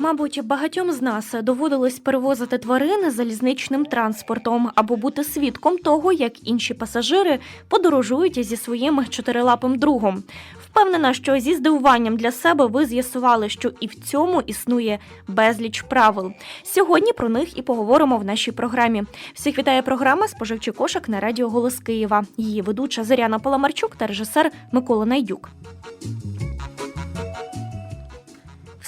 Мабуть, багатьом з нас доводилось перевозити тварин залізничним транспортом або бути свідком того, як інші пасажири подорожують зі своїм чотирилапим другом. Впевнена, що зі здивуванням для себе ви з'ясували, що і в цьому існує безліч правил. Сьогодні про них і поговоримо в нашій програмі. Всіх вітає програма Споживчий кошик на радіо Голос Києва. Її ведуча Зоряна Паламарчук та режисер Микола Найдюк.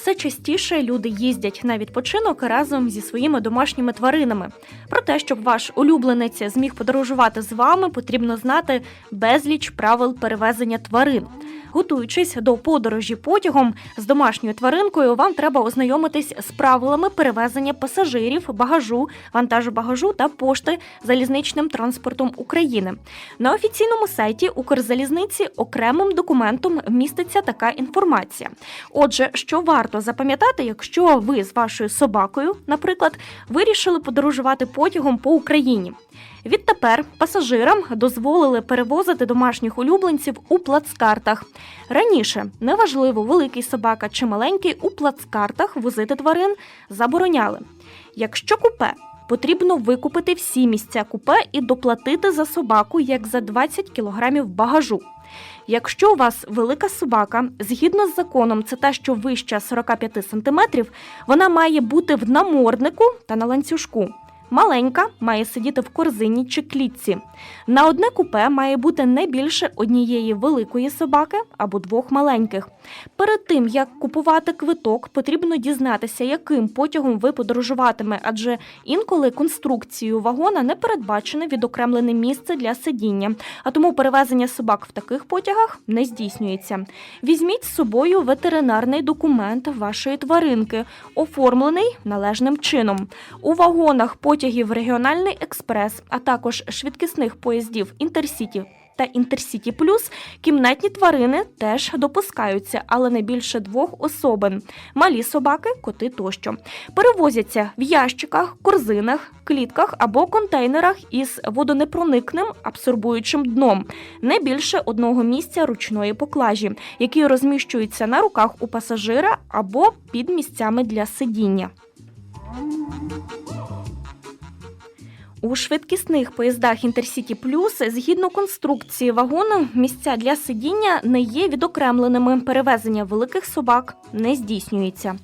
Все частіше люди їздять на відпочинок разом зі своїми домашніми тваринами. Про те, щоб ваш улюбленець зміг подорожувати з вами, потрібно знати безліч правил перевезення тварин. Готуючись до подорожі потягом з домашньою тваринкою, вам треба ознайомитись з правилами перевезення пасажирів, багажу, вантажу багажу та пошти залізничним транспортом України. На офіційному сайті Укрзалізниці окремим документом міститься така інформація. Отже, що варто запам'ятати, якщо ви з вашою собакою, наприклад, вирішили подорожувати потягом по Україні. Відтепер пасажирам дозволили перевозити домашніх улюбленців у плацкартах. Раніше неважливо, великий собака чи маленький у плацкартах возити тварин забороняли. Якщо купе, потрібно викупити всі місця купе і доплатити за собаку як за 20 кілограмів багажу. Якщо у вас велика собака, згідно з законом, це та, що вища 45 см, вона має бути в наморднику та на ланцюжку. Маленька має сидіти в корзині чи клітці. На одне купе має бути не більше однієї великої собаки або двох маленьких. Перед тим як купувати квиток, потрібно дізнатися, яким потягом ви подорожуватиме, адже інколи конструкцією вагона не передбачене відокремлене місце для сидіння, а тому перевезення собак в таких потягах не здійснюється. Візьміть з собою ветеринарний документ вашої тваринки, оформлений належним чином. У вагонах потягів Регіональний експрес, а також швидкісних поїздів Інтерсіті. Та Інтерсіті Плюс кімнатні тварини теж допускаються, але не більше двох особин: малі собаки, коти тощо. Перевозяться в ящиках, корзинах, клітках або контейнерах із водонепроникним абсорбуючим дном, не більше одного місця ручної поклажі, які розміщуються на руках у пасажира або під місцями для сидіння. У швидкісних поїздах Інтерсіті Плюс згідно конструкції вагону місця для сидіння не є відокремленими. Перевезення великих собак не здійснюється.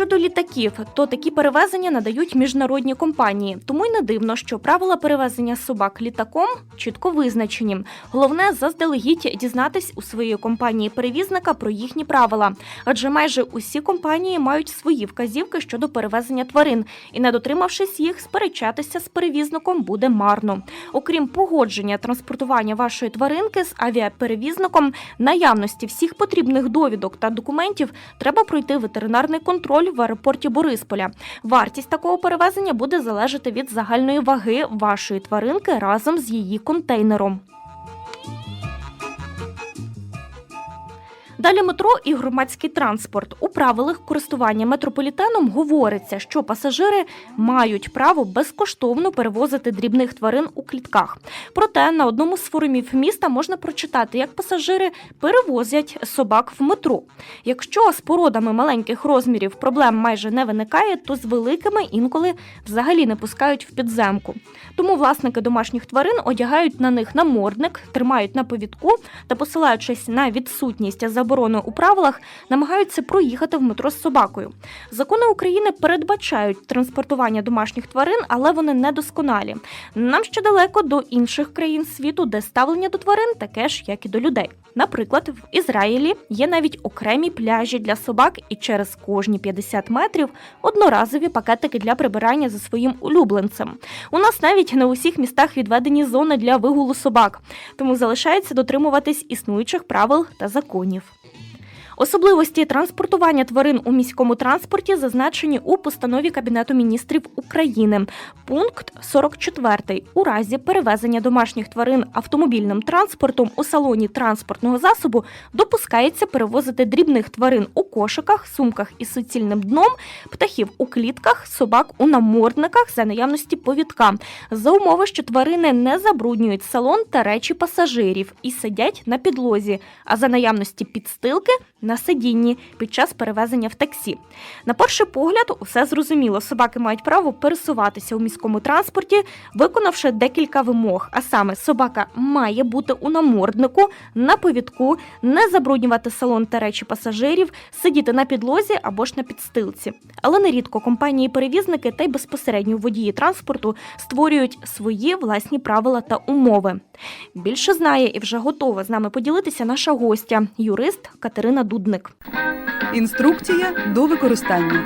Щодо літаків, то такі перевезення надають міжнародні компанії, тому й не дивно, що правила перевезення собак літаком чітко визначені. Головне заздалегідь дізнатись у своєї компанії перевізника про їхні правила, адже майже усі компанії мають свої вказівки щодо перевезення тварин, і не дотримавшись їх, сперечатися з перевізником буде марно. Окрім погодження транспортування вашої тваринки з авіаперевізником, наявності всіх потрібних довідок та документів треба пройти ветеринарний контроль в аеропорті Борисполя. Вартість такого перевезення буде залежати від загальної ваги вашої тваринки разом з її контейнером. Далі метро і громадський транспорт. У правилах користування метрополітеном говориться, що пасажири мають право безкоштовно перевозити дрібних тварин у клітках. Проте на одному з форумів міста можна прочитати, як пасажири перевозять собак в метро. Якщо з породами маленьких розмірів проблем майже не виникає, то з великими інколи взагалі не пускають в підземку. Тому власники домашніх тварин одягають на них намордник, тримають на повідку та, посилаючись на відсутність заборони у правилах, намагаються проїхати в метро з собакою. Закони України передбачають транспортування домашніх тварин, але вони недосконалі. Нам ще далеко до інших країн світу, де ставлення до тварин таке ж, як і до людей. Наприклад, в Ізраїлі є навіть окремі пляжі для собак, і через кожні 50 метрів одноразові пакетики для прибирання за своїм улюбленцем. У нас навіть не у всіх містах відведені зони для вигулу собак, тому залишається дотримуватись існуючих правил та законів. Особливості транспортування тварин у міському транспорті зазначені у постанові Кабінету міністрів України. Пункт 44. У разі перевезення домашніх тварин автомобільним транспортом у салоні транспортного засобу допускається перевозити дрібних тварин у кошиках, сумках із суцільним дном, птахів у клітках, собак у намордниках за наявності повідка, за умови, що тварини не забруднюють салон та речі пасажирів і сидять на підлозі, а за наявності підстилки на сидінні під час перевезення в таксі. На перший погляд, усе зрозуміло. Собаки мають право пересуватися у міському транспорті, виконавши декілька вимог. А саме, собака має бути у наморднику, на повідку, не забруднювати салон та речі пасажирів, сидіти на підлозі або ж на підстилці. Але нерідко компанії-перевізники та й безпосередньо водії транспорту створюють свої власні правила та умови. Більше знає і вже готова з нами поділитися наша гостя, юрист Катерина Дудник. Інструкція до використання.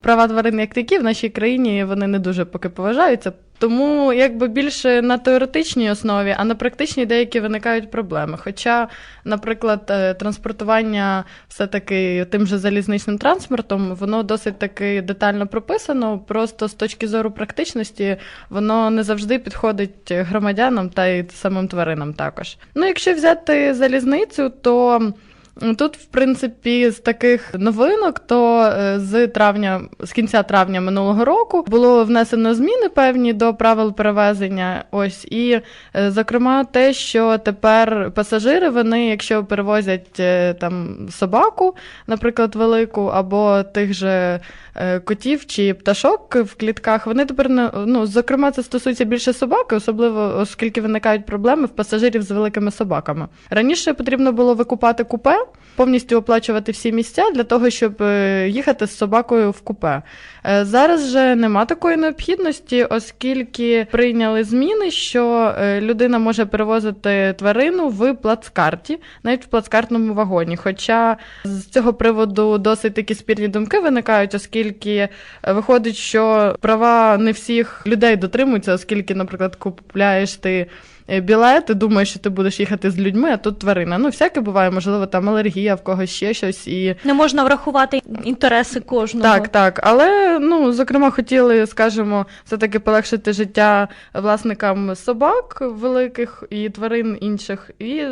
Права тварин як такі в нашій країні вони не дуже поки поважаються. Тому якби більше на теоретичній основі, а на практичній деякі виникають проблеми. Хоча, наприклад, е, транспортування все-таки тим же залізничним транспортом, воно досить таки детально прописано. Просто з точки зору практичності воно не завжди підходить громадянам та й самим тваринам також. Ну, якщо взяти залізницю, то Тут, в принципі, з таких новинок, то е, з травня, з кінця травня минулого року було внесено зміни певні до правил перевезення. Ось і, е, зокрема, те, що тепер пасажири, вони, якщо перевозять е, там собаку, наприклад, велику, або тих же котів чи пташок в клітках, вони тепер ну, зокрема, це стосується більше собаки, особливо оскільки виникають проблеми в пасажирів з великими собаками. Раніше потрібно було викупати купе повністю оплачувати всі місця для того, щоб е, їхати з собакою в купе. Е, зараз же нема такої необхідності, оскільки прийняли зміни, що е, людина може перевозити тварину в плацкарті, навіть в плацкартному вагоні. Хоча з цього приводу досить такі спірні думки виникають, оскільки виходить, що права не всіх людей дотримуються, оскільки, наприклад, купляєш ти. Е, білет, ти думаєш, що ти будеш їхати з людьми, а тут тварина. Ну, всяке буває, можливо, там алергія, в когось ще щось. І... Не можна врахувати інтереси кожного. Так, так. Але, ну, зокрема, хотіли, скажімо, все-таки полегшити життя власникам собак великих і тварин інших. І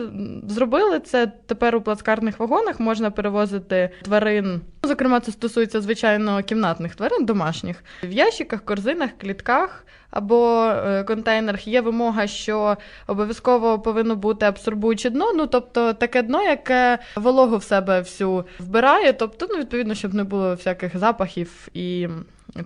зробили це тепер у плацкарних вагонах можна перевозити тварин. Зокрема, це стосується, звичайно, кімнатних тварин, домашніх в ящиках, корзинах, клітках або е, контейнерах є вимога, що обов'язково повинно бути абсорбуюче дно. Ну тобто таке дно, яке вологу в себе всю вбирає, тобто, ну відповідно, щоб не було всяких запахів і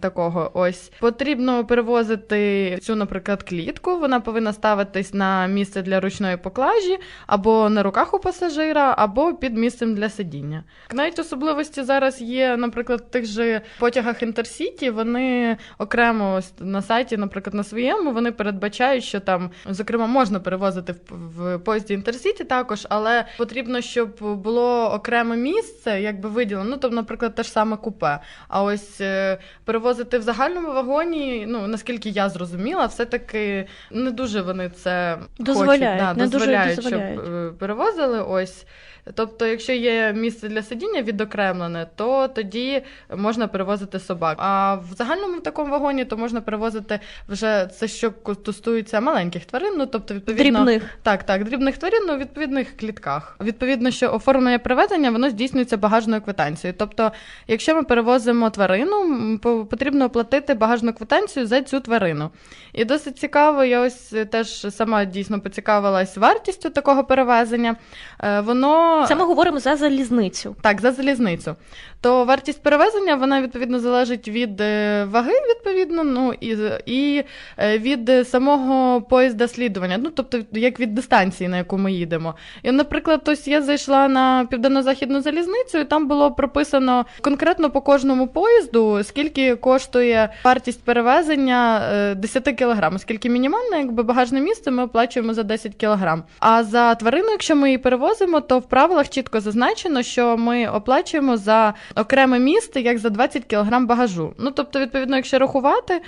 такого. Ось потрібно перевозити цю, наприклад, клітку. Вона повинна ставитись на місце для ручної поклажі, або на руках у пасажира, або під місцем для сидіння. Навіть особливості зараз є, наприклад, в тих же потягах Інтерсіті. Вони окремо на сайті, наприклад, на своєму, вони передбачають, що там, зокрема, можна перевозити в поїзді Інтерсіті також, але потрібно, щоб було окреме місце, якби виділено. Ну, тобто, наприклад, те ж саме купе. А ось е, перевозити в загальному вагоні, ну наскільки я зрозуміла, все-таки не дуже вони це дозволяють, хочуть, да, не дозволяють, дуже дозволяють. щоб е, перевозили ось. Тобто, якщо є місце для сидіння відокремлене, то тоді можна перевозити собак. А в загальному в такому вагоні то можна перевозити вже це, що стосується маленьких тварин. Ну тобто, відповідно, дрібних так, так, дрібних тварин у відповідних клітках. Відповідно, що оформлення привезення воно здійснюється багажною квитанцією. Тобто, якщо ми перевозимо тварину, потрібно оплатити багажну квитанцію за цю тварину. І досить цікаво, я ось теж сама дійсно поцікавилась вартістю такого перевезення. Е, воно це ми говоримо за залізницю. Так, за залізницю. То вартість перевезення вона відповідно залежить від е, ваги, відповідно, ну і і е, від самого поїзда слідування, ну тобто як від дистанції, на яку ми їдемо. І, наприклад, ось я зайшла на південно-західну залізницю, і там було прописано конкретно по кожному поїзду, скільки коштує вартість перевезення 10 е, кг, оскільки мінімальне, якби багажне місце ми оплачуємо за 10 кг. А за тварину, якщо ми її перевозимо, то в правилах чітко зазначено, що ми оплачуємо за окреме місце, як за 20 кг багажу. Ну тобто, відповідно, якщо рахувати.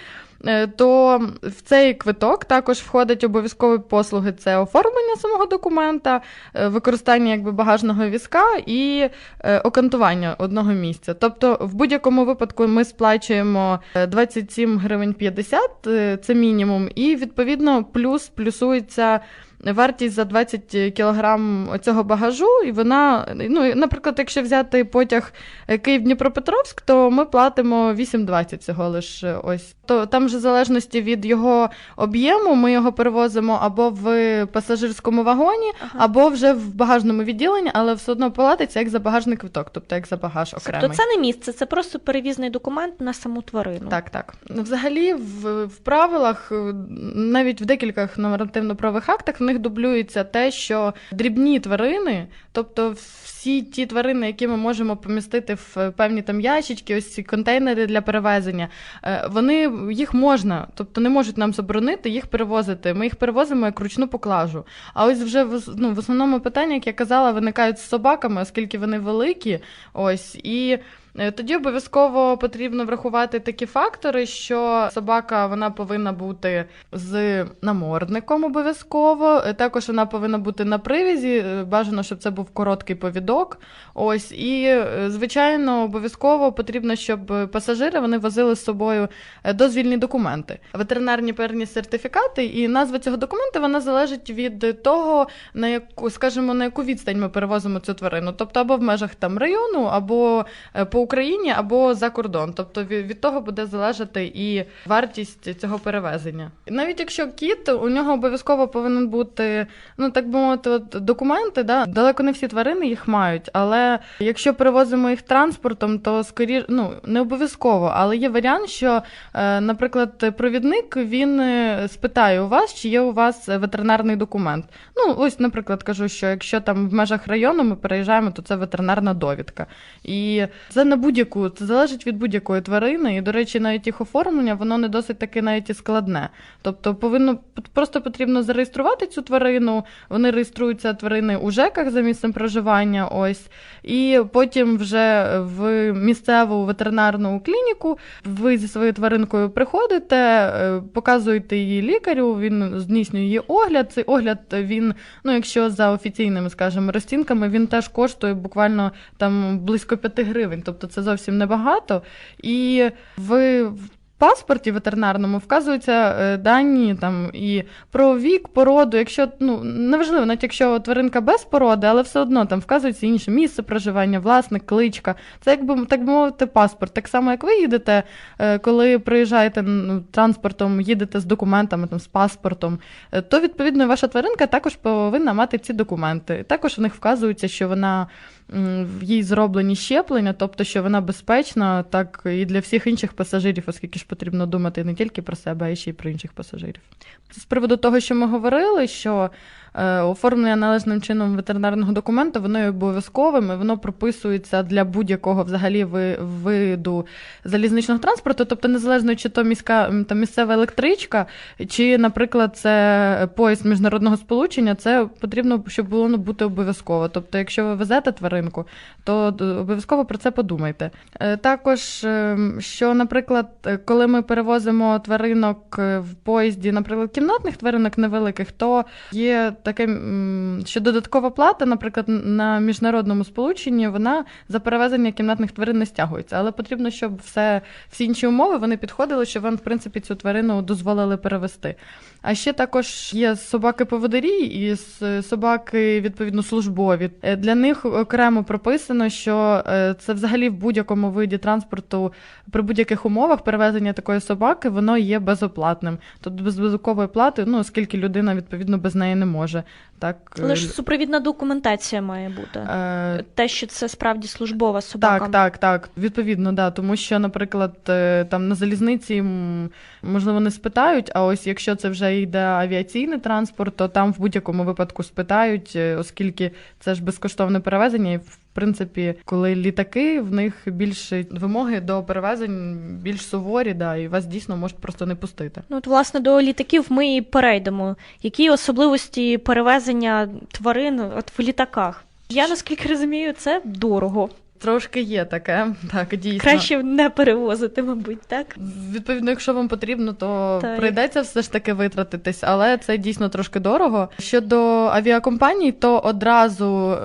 Е, то в цей квиток також входить обов'язкові послуги: це оформлення самого документа, е, використання якби багажного візка і е, окантування одного місця. Тобто, в будь-якому випадку ми сплачуємо е, 27 гривень 50, е, це мінімум, і відповідно плюс плюсується. Вартість за 20 кілограм цього багажу, і вона, ну, наприклад, якщо взяти потяг Київ-Дніпропетровськ, то ми платимо 8,20 всього лише ось. То там вже в залежності від його об'єму, ми його перевозимо або в пасажирському вагоні, Ага. або вже в багажному відділенні, але все одно платиться як за багажний квиток, тобто як за багаж окремий. Тобто це не місце, це просто перевізний документ на саму тварину. Так, так. Взагалі, в, в правилах, навіть в декількох нормативно-правових актах, в них дублюється те, що дрібні тварини, тобто всі ті тварини, які ми можемо помістити в певні там ящички, ось ці контейнери для перевезення, е, вони їх можна, тобто не можуть нам заборонити їх перевозити. Ми їх перевозимо як ручну поклажу. А ось вже ну, в основному питання, як я казала, виникають з собаками, оскільки вони великі. Ось і. Е, Тоді обов'язково потрібно врахувати такі фактори, що собака вона повинна бути з намордником обов'язково. Е, Також вона повинна бути на привізі. е, Бажано, щоб це був короткий повідок. Ось і звичайно, обов'язково потрібно, щоб пасажири вони возили з собою дозвільні документи, ветеринарні певні сертифікати. І назва цього документа вона залежить від того, на яку, скажімо, на яку відстань ми перевозимо цю тварину. Тобто або в межах там району, або по Україні, або за кордон. Тобто від, того буде залежати і вартість цього перевезення. Навіть якщо кіт, у нього обов'язково повинен бути, ну так би мовити, от, документи. Да? Далеко не всі тварини їх мають, але якщо перевозимо їх транспортом, то скоріше, ну не обов'язково, але є варіант, що, е, наприклад, провідник він е, спитає у вас, чи є у вас ветеринарний документ. Ну, ось, наприклад, кажу, що якщо там в межах району ми переїжджаємо, то це ветеринарна довідка. І це на будь-яку, це залежить від будь-якої тварини. І, до речі, навіть їх оформлення, воно не досить таки навіть і складне. Тобто повинно просто потрібно зареєструвати цю тварину. Вони реєструються тварини у ЖЕКах за місцем проживання. Ось, і потім вже в місцеву ветеринарну клініку ви зі своєю тваринкою приходите, е, показуєте її лікарю, він здійснює її огляд. Цей огляд він, ну якщо за офіційними, скажімо, розцінками, він теж коштує буквально там близько 5 гривень, тобто це зовсім небагато. І в паспорті ветеринарному вказуються е, дані там і про вік, породу. Якщо ну неважливо, навіть якщо тваринка без породи, але все одно там вказується інше місце проживання, власник, кличка. Це якби так би мовити, паспорт. Так само, як ви їдете, е, коли приїжджаєте ну, транспортом, їдете з документами, там з паспортом, е, то відповідно ваша тваринка також повинна мати ці документи. Також в них вказується, що вона їй зроблені щеплення, тобто що вона безпечна, так і для всіх інших пасажирів, оскільки ж потрібно думати не тільки про себе, а ще й про інших пасажирів. З приводу того, що ми говорили, що оформлення належним чином ветеринарного документу, воно є обов'язковим, і воно прописується для будь-якого взагалі ви- виду залізничного транспорту, тобто незалежно чи то міська м, там, місцева електричка, чи, наприклад, це поїзд міжнародного сполучення, це потрібно, щоб було бути обов'язково. Тобто, якщо ви везете тваринку, то обов'язково про це подумайте. Е, Також, е, що, наприклад, е, коли ми перевозимо тваринок е, в поїзді, наприклад, кімнатних тваринок невеликих, то є таке, що додаткова плата, наприклад, на міжнародному сполученні, вона за перевезення кімнатних тварин не стягується. Але потрібно, щоб все, всі інші умови вони підходили, щоб вам, в принципі, цю тварину дозволили перевести. А ще також є собаки-поводирі і собаки, відповідно, службові. Е, Для них окремо прописано, що е, це взагалі в будь-якому виді транспорту при будь-яких умовах перевезення такої собаки воно є безоплатним. Тобто без безокової плати, ну оскільки людина відповідно без неї не може. Так, Лише супровідна документація має бути. е, Те, що це справді службова собака. так, так, так. Відповідно, да. Тому що, наприклад, е, там на залізниці можливо не спитають, а ось якщо це вже йде авіаційний транспорт, то там в будь-якому випадку спитають, е, оскільки це ж безкоштовне перевезення, і в принципі, коли літаки, в них більше вимоги до перевезень більш суворі, да, і вас дійсно можуть просто не пустити. Ну, от, власне, до літаків ми і перейдемо. Які особливості перевезення тварин от в літаках? Я наскільки розумію, це дорого. Трошки є таке, так, дійсно. Краще не перевозити, мабуть, так? Відповідно, якщо вам потрібно, то Так. прийдеться все ж таки витратитись, але це дійсно трошки дорого. Щодо авіакомпаній, то одразу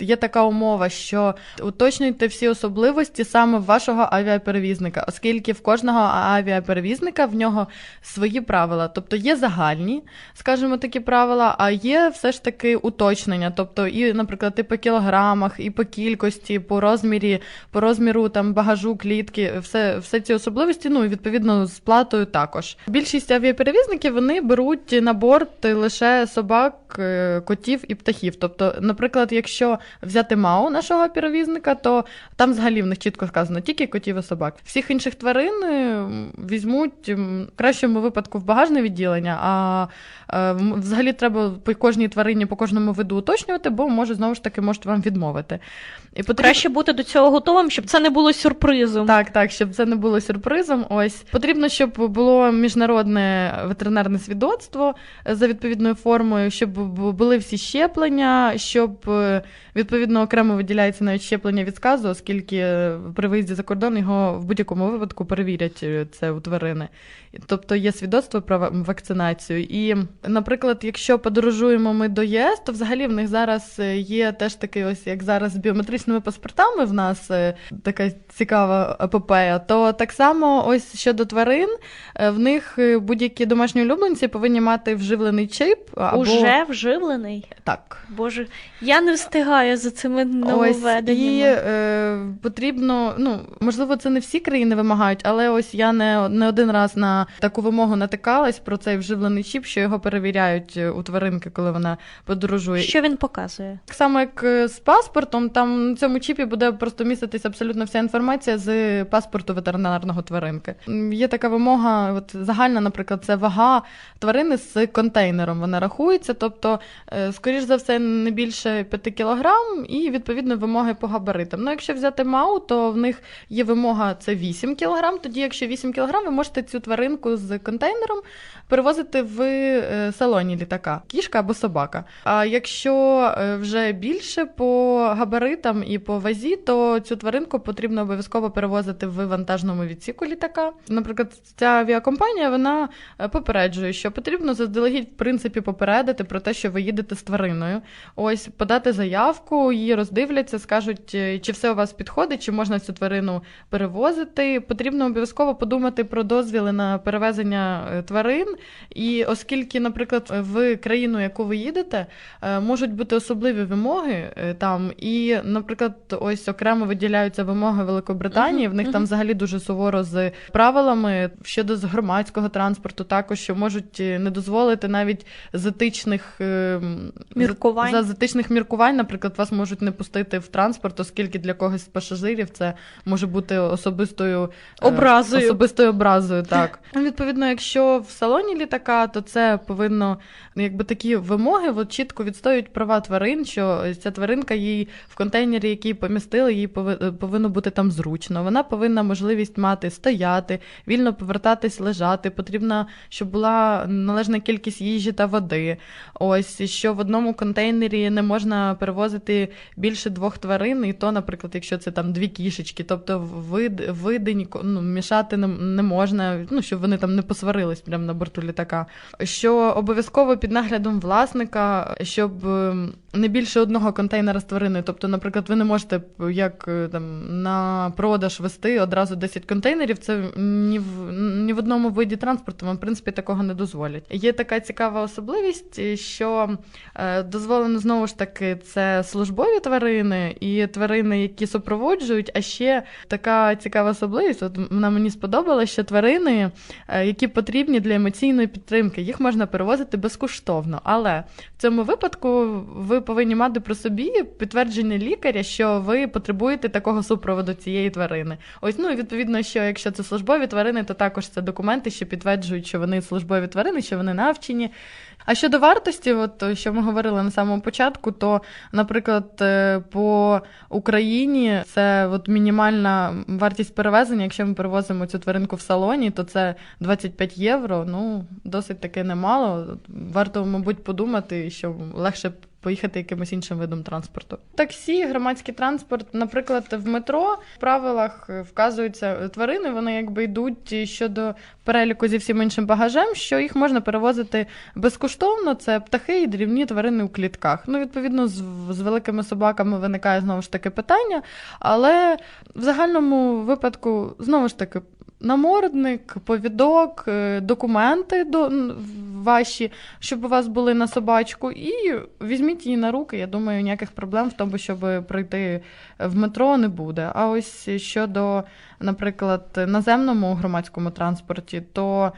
є така умова, що уточнюйте всі особливості саме вашого авіаперевізника, оскільки в кожного авіаперевізника в нього свої правила. Тобто є загальні, скажімо, такі правила, а є все ж таки уточнення. Тобто, і, наприклад, і по кілограмах, і по кількості, по розмірі, по розміру там багажу, клітки, все, все ці особливості, ну і відповідно з платою також. Більшість авіаперевізників вони беруть на борт лише собак, е, котів і птахів. Тобто, наприклад, якщо взяти МАУ нашого перевізника, то там взагалі в них чітко сказано тільки котів і собак. Всіх інших тварин е, візьмуть в кращому випадку в багажне відділення, а е, взагалі треба по кожній тварині, по кожному виду уточнювати, бо може знову ж таки можуть вам відмовити. І потрібно... Краще бути до цього готовим, щоб це не було сюрпризом. Так, так, щоб це не було сюрпризом. Ось потрібно, щоб було міжнародне ветеринарне свідоцтво е, за відповідною формою, щоб були всі щеплення, щоб е, відповідно окремо виділяється навіть щеплення від сказу, оскільки е, при виїзді за кордон його в будь-якому випадку перевірять це у тварини. Тобто є свідоцтво про вакцинацію. І, наприклад, якщо подорожуємо ми до ЄС, то взагалі в них зараз є теж такий, ось як зараз з біометричними паспортами в нас е, така цікава епопея. То так само, ось щодо тварин, е, в них е, будь-які домашні улюбленці повинні мати вживлений чип. Або... Уже вживлений. так. Боже, я не встигаю за цими Ось і е, потрібно, ну можливо, це не всі країни вимагають, але ось я не, не один раз на таку вимогу натикалась про цей вживлений чіп, що його перевіряють у тваринки, коли вона подорожує. Що він показує? Так само, як з паспортом, там на цьому чіпі буде просто міститись абсолютно вся інформація з паспорту ветеринарного тваринки. Є така вимога, от загальна, наприклад, це вага тварини з контейнером. Вона рахується, тобто, е, скоріш за все, не більше 5 кілограм, і відповідно вимоги по габаритам. Ну, якщо взяти МАУ, то в них є вимога це 8 кілограм. Тоді, якщо 8 кілограм, ви можете цю тваринку з контейнером перевозити в е, салоні літака, кішка або собака. А якщо е, вже більше по габаритам і по вазі, то цю тваринку потрібно обов'язково перевозити в вантажному відсіку літака. Наприклад, ця авіакомпанія вона е, попереджує, що потрібно заздалегідь в принципі попередити про те, що ви їдете з твариною. Ось подати заявку, її роздивляться, скажуть, е, чи все у вас підходить, чи можна цю тварину перевозити. Потрібно обов'язково подумати про дозвіли на перевезення е, тварин. І оскільки, наприклад, в країну, яку ви їдете, можуть бути особливі вимоги там, і, наприклад, ось окремо виділяються вимоги Великобританії. В них там взагалі дуже суворо з правилами щодо з громадського транспорту, також що можуть е, не дозволити навіть з етичних е, Міркувань. за, етичних міркувань, наприклад, вас можуть не пустити в транспорт, оскільки для когось з пасажирів це може бути особистою е, Образою. Особистою образою, так. Ну, Відповідно, якщо в салоні літака, то це повинно, якби такі вимоги от, чітко відстоюють права тварин, що ця тваринка їй в контейнері, який помістили, їй повинно бути там зручно. Вона повинна можливість мати стояти, вільно повертатись, лежати. Потрібно, щоб була належна кількість їжі та води. Ось що в одному контейнері не можна перевозити більше двох тварин, і то, наприклад, якщо це там дві кішечки, тобто вид, види ну, мішати не, не можна, ну щоб вони там не посварились прямо на борту літака. Що обов'язково під наглядом власника, щоб ем, не більше одного контейнера з твариною. Тобто, наприклад, ви не можете як е, там на продаж вести одразу 10 контейнерів. Це ні в ні в одному виді транспорту вам в принципі такого не дозволять. Є така цікава особливість, що е, дозволено знову ж таки це службові тварини і тварини, які супроводжують. А ще така цікава особливість. От вона мені сподобала, що тварини, е, які потрібні для емоційної підтримки, їх можна перевозити безкоштовно. Але в цьому випадку ви повинні мати при собі підтвердження лікаря, що ви потребуєте такого супроводу цієї тварини. Ось ну і відповідно, що якщо це службові тварини, то також це документи, що підтверджують, що вони службові тварини, що вони навчені. А щодо вартості, от що ми говорили на самому початку, то, наприклад, е, по Україні це от мінімальна вартість перевезення. Якщо ми перевозимо цю тваринку в салоні, то це 25 євро. Ну досить таки немало. Варто, мабуть, подумати, що легше поїхати якимось іншим видом транспорту. Таксі, громадський транспорт, наприклад, в метро в правилах вказуються тварини, вони якби йдуть щодо переліку зі всім іншим багажем, що їх можна перевозити безкоштовно. Це птахи і дрібні тварини у клітках. Ну, відповідно, з, з великими собаками виникає знову ж таки питання, але в загальному випадку знову ж таки. Намордник, повідок, е, документи до ваші, щоб у вас були на собачку, і візьміть її на руки. Я думаю, ніяких проблем в тому, щоб пройти в метро, не буде. А ось щодо, наприклад, наземному громадському транспорті, то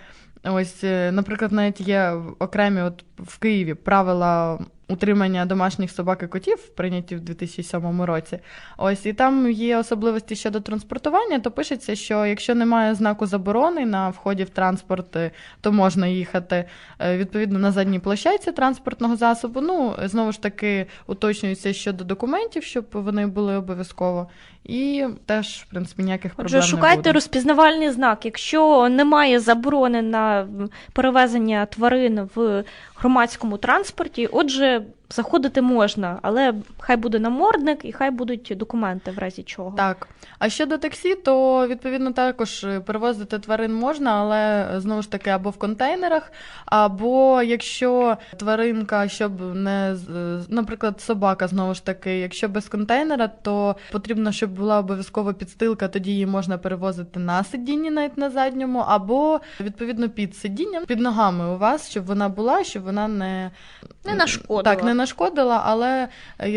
ось, е, наприклад, навіть є окремі от в Києві правила. Утримання домашніх собак і котів прийняті в 2007 році. Ось і там є особливості щодо транспортування. То пишеться, що якщо немає знаку заборони на вході в транспорт, е, то можна їхати е, відповідно на задній площадці транспортного засобу. Ну знову ж таки уточнюється щодо документів, щоб вони були обов'язково. І теж, в принципі, ніяких проблем Отже, не шукайте буде. розпізнавальний знак. Якщо немає заборони на перевезення тварин в громадському транспорті, отже, заходити можна, але хай буде намордник і хай будуть документи в разі чого. Так. А щодо таксі, то відповідно також е, перевозити тварин можна, але е, знову ж таки або в контейнерах, або якщо тваринка, щоб не е, наприклад, собака, знову ж таки, якщо без контейнера, то потрібно, щоб була обов'язково підстилка, тоді її можна перевозити на сидінні, навіть на задньому, або відповідно під сидінням, під ногами у вас, щоб вона була, щоб вона не Не нашкодила. Так, не нашкодила, але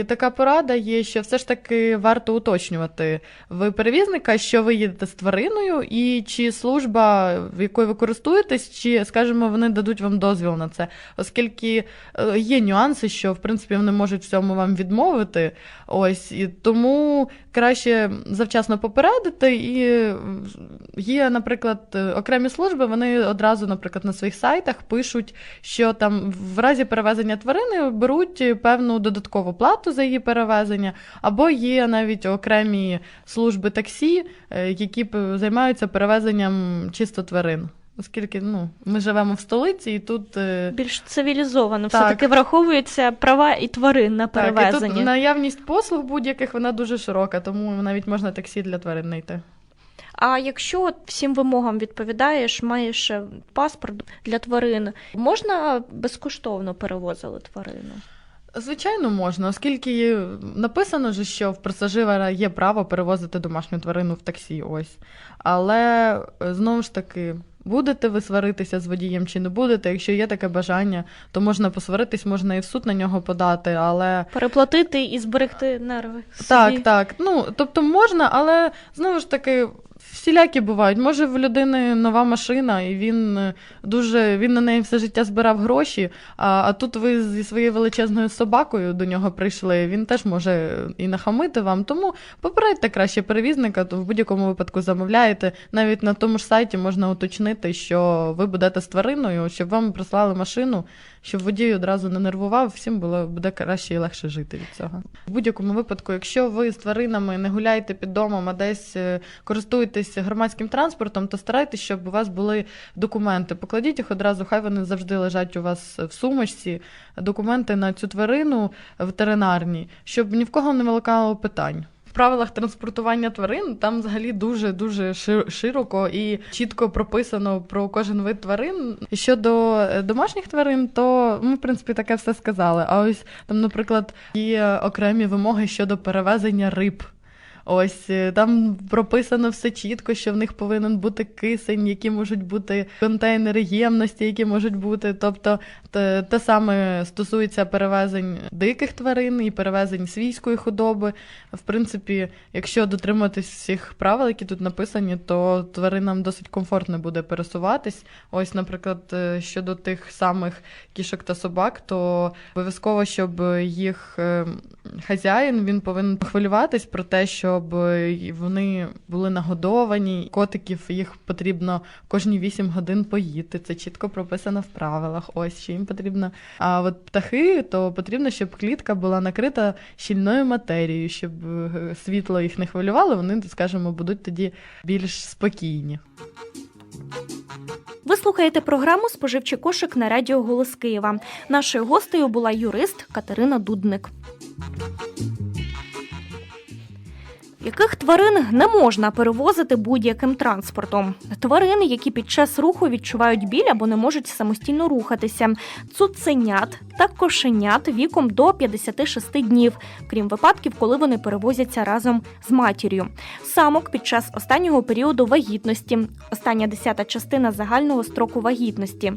така порада є, що все ж таки варто уточнювати ви перевізника, що ви їдете з твариною, і чи служба, в якої ви користуєтесь, чи, скажімо, вони дадуть вам дозвіл на це, оскільки е, є нюанси, що в принципі вони можуть в цьому вам відмовити. Ось і тому краще завчасно попередити. І е, є, наприклад, е, окремі служби, вони одразу, наприклад, на своїх сайтах пишуть, що там в разі перевезення тварини беруть певну додаткову плату за її перевезення, або є навіть окремі служби таксі, е, які займаються перевезенням чисто тварин. Оскільки ну, ми живемо в столиці, і тут е, Більш цивілізовано, Так. все-таки враховуються права і тварин на так, і перевезення. тут наявність послуг будь-яких вона дуже широка, тому навіть можна таксі для тварин знайти. А якщо всім вимогам відповідаєш, маєш е, паспорт для тварин, можна безкоштовно перевозити тварину? Звичайно, можна, оскільки написано ж, що в пасажира є право перевозити домашню тварину в таксі. Ось. Але е, знову ж таки, будете ви сваритися з водієм чи не будете, якщо є таке бажання, то можна посваритись, можна і в суд на нього подати, але Переплатити і зберегти нерви. собі? так, так. Ну, тобто можна, але знову ж таки. Всілякі бувають. Може, в людини нова машина, і він е, дуже він на неї все життя збирав гроші. А, а тут ви зі своєю величезною собакою до нього прийшли. Він теж може і нахамити вам. Тому попередьте краще перевізника, то в будь-якому випадку замовляєте. Навіть на тому ж сайті можна уточнити, що ви будете з твариною, щоб вам прислали машину, щоб водій одразу не нервував. Всім було буде краще і легше жити від цього. В будь-якому випадку, якщо ви з тваринами не гуляєте під домом, а десь е, користуєтесь громадським транспортом, то старайтесь, щоб у вас були документи. Покладіть їх одразу, хай вони завжди лежать у вас в сумочці. Документи на цю тварину ветеринарні, щоб ні в кого не виникало питань. Правилах транспортування тварин там взагалі дуже дуже широко і чітко прописано про кожен вид тварин. Щодо е, домашніх тварин, то ми, в принципі, таке все сказали. А ось там, наприклад, є окремі вимоги щодо перевезення риб. Ось е, там прописано все чітко, що в них повинен бути кисень, які можуть бути контейнери ємності, які можуть бути. Тобто те, те саме стосується перевезень диких тварин і перевезень свійської худоби. В принципі, якщо дотримуватись всіх правил, які тут написані, то тваринам досить комфортно буде пересуватись. Ось, наприклад, е, щодо тих самих кішок та собак, то обов'язково, щоб їх е, хазяїн він повинен хвилюватись про те, щоб вони були нагодовані. Котиків їх потрібно кожні 8 годин поїти. Це чітко прописано в правилах. Ось що їм потрібно. А от птахи, то потрібно, щоб клітка була накрита щільною матерією, щоб е, світло їх не хвилювало. Вони, скажімо, будуть тоді більш спокійні. Ви слухаєте програму Споживчий кошик на радіо Голос Києва. Нашою гостею була юрист Катерина Дудник. Яких тварин не можна перевозити будь-яким транспортом? Тварини, які під час руху відчувають біль або не можуть самостійно рухатися, цуценят та кошенят віком до 56 днів, крім випадків, коли вони перевозяться разом з матір'ю. Самок під час останнього періоду вагітності, остання десята частина загального строку вагітності.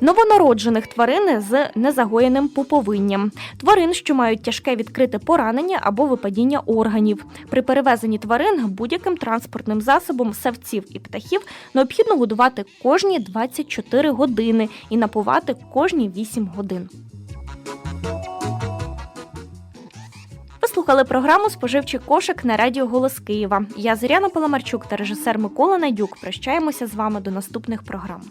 Новонароджених тварин з незагоєним пуповинням, тварин, що мають тяжке відкрите поранення або випадіння органів. При перевезенні тварин будь-яким транспортним засобом савців і птахів необхідно годувати кожні 24 години і напувати кожні 8 годин. Слухали програму Споживчий кошик на радіо Голос Києва. Я Зоряна Паламарчук та режисер Микола Найдюк. Прощаємося з вами до наступних програм.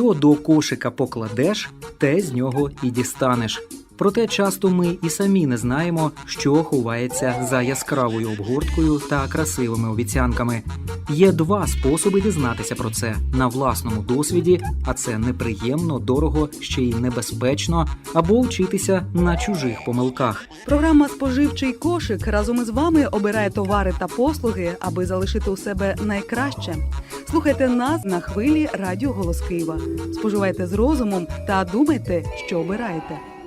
Що до кошика покладеш, те з нього і дістанеш. Проте часто ми і самі не знаємо, що ховається за яскравою обгорткою та красивими обіцянками. Є два способи дізнатися про це на власному досвіді, а це неприємно, дорого, ще й небезпечно, або вчитися на чужих помилках. Програма Споживчий кошик разом із вами обирає товари та послуги, аби залишити у себе найкраще. Слухайте нас на хвилі Радіо Голос Києва. Споживайте з розумом та думайте, що обираєте.